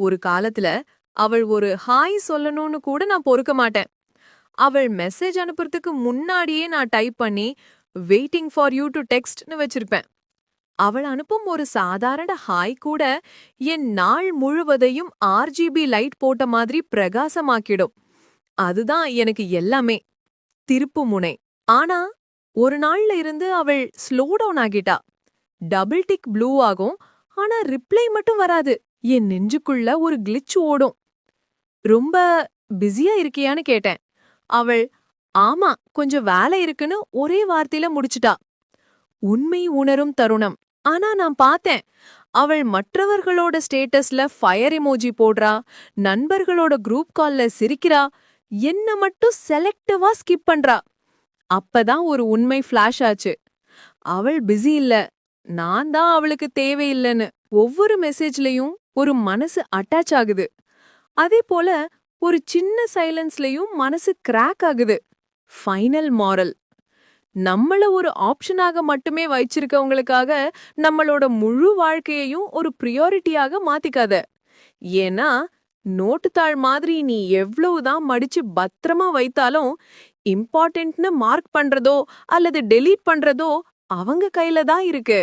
ஒரு காலத்துல அவள் ஒரு ஹாய் சொல்லணும்னு கூட நான் பொறுக்க மாட்டேன். அவள் மெசேஜ் அனுப்புறதுக்கு முன்னாடியே நான் டைப் பண்ணி வெயிட்டிங் ஃபார் யூ டு டெக்ஸ்ட்னு வச்சிருப்பேன். அவள் அனுப்பும் ஒரு சாதாரண ஹாய் கூட என் நாள் முழுவதையும் ஆர்ஜிபி லைட் போட்ட மாதிரி பிரகாசமாக்கிடும். அதுதான் எனக்கு எல்லாமே. திருப்பு முனை. ஆனா ஒரு நாள்ல இருந்து அவள் ஸ்லோ டவுன் ஆகிட்டா. டபுள் டிக் ப்ளூ ஆகும். ஆனா ரிப்ளை மட்டும் வராது. என் நெஞ்சுக்குள்ள ஒரு கிளிச் ஓடும். ரொம்ப பிஸியா இருக்கியான்னு கேட்டேன். அவள் ஆமா கொஞ்சம் வேலை இருக்குன்னு ஒரே வார்த்தையில முடிச்சிட்டா. உண்மை உணரும் தருணம். ஆனா நான் பார்த்தேன். அவள் மற்றவர்களோட ஸ்டேட்டஸ்ல ஃபயர் எமோஜி போடுறா நண்பர்களோட குரூப் கால்ல சிரிக்கிறா என்ன மட்டும் செலக்டிவா ஸ்கிப் பண்றா. அப்பதான் ஒரு உண்மை ஃபிளாஷ் ஆச்சு. அவள் பிஸி இல்ல. நான் தான் அவளுக்கு தேவையில்லைன்னு ஒவ்வொரு மெசேஜ்லயும் ஒரு மனசு அட்டாச் ஆகுது. அதே போல ஒரு சின்ன சைலன்ஸ்லயும் மனசு கிராக் ஆகுது. ஃபைனல் மாரல் நம்மள ஒரு ஆப்ஷனாக மட்டுமே வச்சிருக்கவங்களுக்காக நம்மளோட முழு வாழ்க்கையையும் ஒரு ப்ரியாரிட்டியாக மாத்திக்காத. ஏன்னா நோட்டுத்தாள் மாதிரி நீ எவ்வளவுதான் மடிச்சு பத்திரமா வைத்தாலும் இம்பார்ட்டன்ட்னு மார்க் பண்றதோ அல்லது டெலீட் பண்றதோ அவங்க கையில தான் இருக்கு.